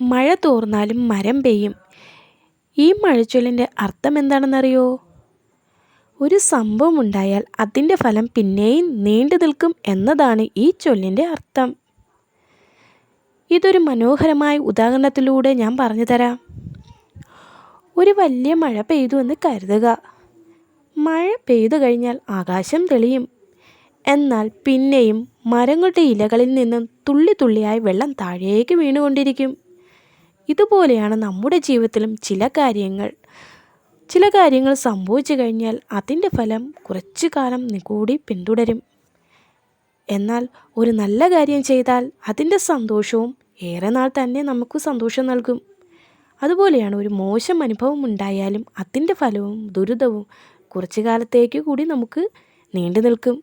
മഴ തോർന്നാലും മരം പെയ്യും. ഈ മഴച്ചൊല്ലിന്റെ അർത്ഥം എന്താണെന്നറിയോ? ഒരു സംഭവം ഉണ്ടായാൽ അതിന്റെ ഫലം പിന്നെയും നീണ്ടു നിൽക്കും എന്നതാണ് ഈ ചൊല്ലിന്റെ അർത്ഥം. ഇതൊരു മനോഹരമായ ഉദാഹരണത്തിലൂടെ ഞാൻ പറഞ്ഞു തരാം. ഒരു വലിയ മഴ പെയ്തു എന്ന് കരുതുക. മഴ പെയ്തു കഴിഞ്ഞാൽ ആകാശം തെളിയും. എന്നാൽ പിന്നെയും മരങ്ങളുടെ ഇലകളിൽ നിന്നും തുള്ളി തുള്ളിയായി വെള്ളം താഴേക്ക് വീണുകൊണ്ടിരിക്കും. ഇതുപോലെയാണ് നമ്മുടെ ജീവിതത്തിലും ചില കാര്യങ്ങൾ. ചില കാര്യങ്ങൾ സംഭവിച്ചു കഴിഞ്ഞാൽ അതിന്റെ ഫലം കുറച്ചു കാലം കൂടി പിന്തുടരും. എന്നാൽ ഒരു നല്ല കാര്യം ചെയ്താൽ അതിന്റെ സന്തോഷവും ഏറെ നാൾ തന്നെ നമുക്ക് സന്തോഷം നൽകും. അതുപോലെയാണ് ഒരു മോശം അനുഭവം ഉണ്ടായാലും അതിന്റെ ഫലവും ദുരിതവും കുറച്ചു കാലത്തേക്ക് കൂടി നമുക്ക് നീണ്ടു നിൽക്കും.